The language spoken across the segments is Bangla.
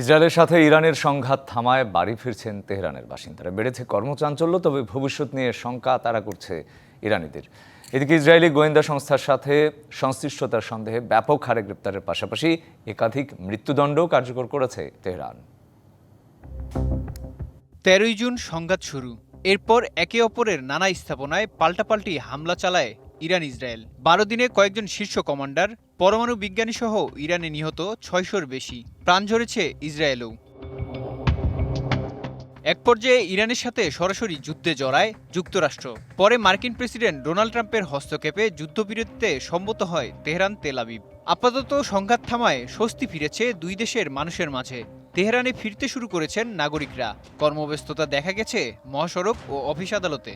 ইসরায়েলের সাথে ইরানের সংঘাত থামায় বাড়ি ফিরছেন তেহরানের বাসিন্দারা। বেড়েছে কর্মচাঞ্চল্য, তবে ভবিষ্যৎ নিয়ে শঙ্কা তারা করছে ইরানিদের। এদিকে ইসরায়েলি গোয়েন্দা সংস্থার সাথে সংশ্লিষ্টতার সন্দেহে ব্যাপক হারে গ্রেপ্তারের পাশাপাশি একাধিক মৃত্যুদণ্ড কার্যকর করেছে তেহরান। তেরোই জুন সংঘাত শুরু। এরপর একে অপরের নানা স্থাপনায় পাল্টাপাল্টি হামলা চালায় ইরান ইসরায়েল। বারো দিনে কয়েকজন শীর্ষ কমান্ডার, পরমাণু বিজ্ঞানী সহ ইরানে নিহত ছয়শোর বেশি। প্রাণ ঝরেছে ইসরায়েলও। এক পর্যায়ে ইরানের সাথে সরাসরি যুদ্ধে জড়ায় যুক্তরাষ্ট্র। পরে মার্কিন প্রেসিডেন্ট ডোনাল্ড ট্রাম্পের হস্তক্ষেপে যুদ্ধবিরতিতে সম্মত হয় তেহরান তেল আবিব। আপাতত সংঘাত থামায় স্বস্তি ফিরেছে দুই দেশের মানুষের মাঝে। তেহরানে ফিরতে শুরু করেছেন নাগরিকরা। কর্মব্যস্ততা দেখা গেছে মহাসড়ক ও অফিস আদালতে।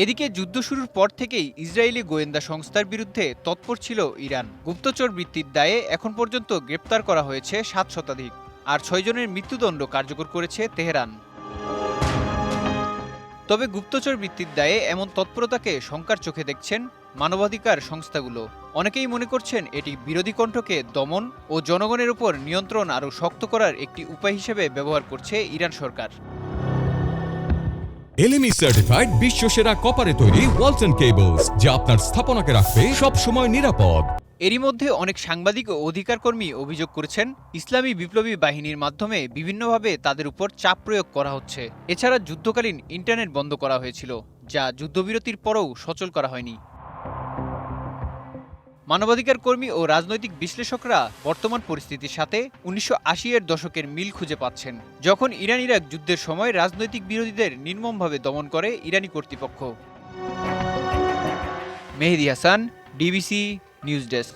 এদিকে যুদ্ধ শুরুর পর থেকেই ইসরায়েলি গোয়েন্দা সংস্থার বিরুদ্ধে তৎপর ছিল ইরান। গুপ্তচর বৃত্তির দায়ে এখন পর্যন্ত গ্রেপ্তার করা হয়েছে সাত শতাধিক, আর ছয়জনের মৃত্যুদণ্ড কার্যকর করেছে তেহরান। তবে গুপ্তচর বৃত্তির দায়ে এমন তৎপরতাকে শঙ্কার চোখে দেখছেন মানবাধিকার সংস্থাগুলো। অনেকেই মনে করছেন এটি বিরোধী কণ্ঠকে দমন ও জনগণের উপর নিয়ন্ত্রণ আরও শক্ত করার একটি উপায় হিসেবে ব্যবহার করছে ইরান সরকার। এলএমই সার্টিফাইড বিশ্বসেরা কপারে তৈরি ওয়ালটন কেবলস যা আপনার স্থাপনাকে রাখবে সব সময় নিরাপদ। এরই মধ্যে অনেক সাংবাদিক ও অধিকারকর্মী অভিযোগ করেছেন, ইসলামী বিপ্লবী বাহিনীর মাধ্যমে বিভিন্নভাবে তাদের উপর চাপ প্রয়োগ করা হচ্ছে। এছাড়া যুদ্ধকালীন ইন্টারনেট বন্ধ করা হয়েছিল, যা যুদ্ধবিরতির পরেও সচল করা হয়নি। মানবাধিকার কর্মী ও রাজনৈতিক বিশ্লেষকরা বর্তমান পরিস্থিতির সাথে উনিশশো আশি এর দশকের মিল খুঁজে পাচ্ছেন, যখন ইরান ইরাক যুদ্ধের সময় রাজনৈতিক বিরোধীদের নির্মমভাবে দমন করে ইরানি কর্তৃপক্ষ। Mehedi Hasan, DBC news desk.